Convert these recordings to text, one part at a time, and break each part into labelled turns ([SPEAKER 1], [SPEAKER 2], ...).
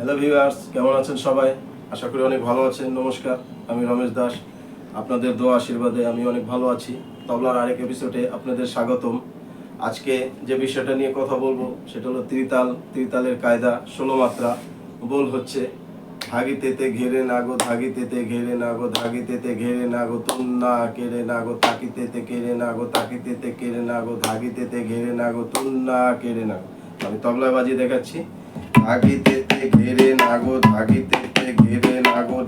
[SPEAKER 1] Hello viewers কেমন আছেন সবাই? আশা করি অনেক ভালো আছেন। নমস্কার, আমি রমেশ দাস। আপনাদের দোয়া আশীর্বাদে আমি অনেক ভালো আছি। তবলার আরেক এপিসোডে আপনাদের স্বাগতম। আজকে যে বিষয়টা নিয়ে কথা বলব, সেটা হলো ত্রিতাল ত্রিতালের কায়দা, ষোলো মাত্রা। বল হচ্ছে, ধাগিতেতে ঘেরে না গো ধাগি তেতে ঘেরে না গো ধাগি তেতে ঘেরে না গো তুম না কেড়ে না গো, তাকিতেতে কেড়ে না গো, তাকিতেতে কেড়ে না গো ধাগি তেতে ঘেরে না গো, তুন্না কেড়ে না আমি তবলায় বাজিয়ে দেখাচ্ছি। ধাগিতেতে ঘেরে না গো ধাগিতেতে ঘেরে না গো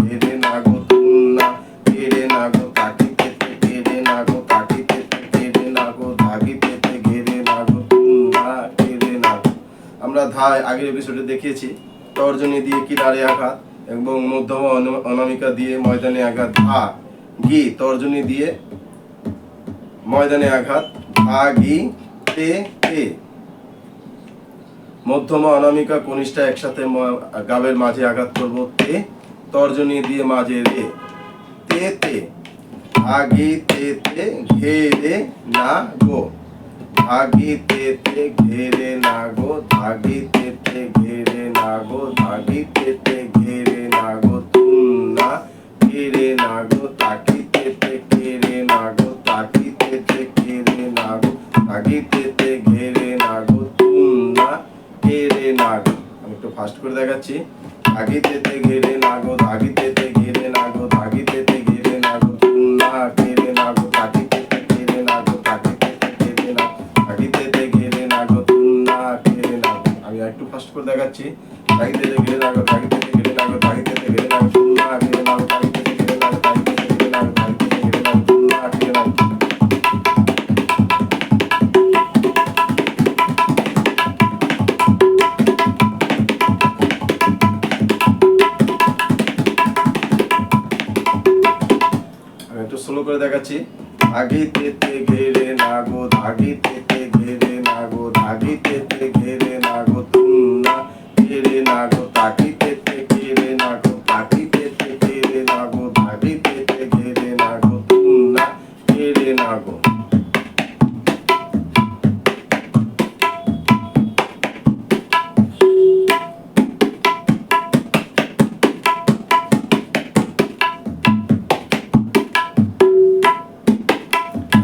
[SPEAKER 1] ঘেরে না গো তুন্না কেড়ে না গো তাকিতেতে কেড়ে না গো তাকিতেতে কেড়ে না গো ঘেরে না গো তুন্না কেড়ে আমরা ধায় আগের এপিসোডে দেখিয়েছি, তর্জনী দিয়ে কিনারে আঘাত এবং মধ্যম অনামিকা দিয়ে ময়দানে আঘাত। ধা গি তর্জনী দিয়ে ময়দানে আঘাত। ধা গি তে তে। মধ্যমা অনামিকা কনিষ্ঠা একসাথে গাবের মাঝে আঘাত করব। তে, তর্জনী দিয়ে মাঝে রে। তে তে আগি তে তে, ঘেরে না গো। আগে তে তে, ঘেরে না গো। ধাগে তে তে, ঘেরে না গো। ধাগি তে ঘেরে না গো আমি একটু ফাস্ট করে দেখাচ্ছি ধাগি তে তে ঘেরে না গো ধাগি তে তে ঘেরে না গো ধাগি তে তে ঘেরে না গো ঘেরে না গো তাকি তে তে ঘেরে না গো তাকি তে তে ঘেরে না ধাগি তে তে ঘেরে না গো ঘেরে না গো আমি একটু ফাস্ট করে দেখাচ্ছি ধাগি তে তে ঘেরে না গো ধাগি তে তে ঘেরে না গো ধাগি তে তে ঘেরে না গো ঘেরে না স্লো করে দেখাচ্ছি। আগে তেতে ঘেরে নাগো ধাগে তেতে ঘেরে নাগো ধাগে তেতে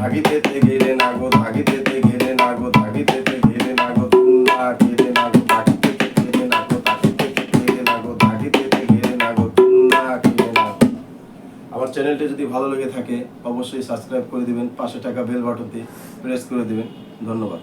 [SPEAKER 1] ধাগিতেতে ঘেরে না গো ধাগিতেতে ঘেরে না গো ধাগিতেতে ঘেরে না গো তুন্না ঘেরে না গো তাকিতেতে ঘেরে না গো তাকিতেতে ঘেরে না গো ধাগিতেতে ঘেরে না গো তুন্না ঘেরে না গো আমার চ্যানেলটি যদি ভালো লেগে থাকে, অবশ্যই সাবস্ক্রাইব করে দিবেন, পাশে টাকা বেল বাটনটি প্রেস করে দিবেন। ধন্যবাদ।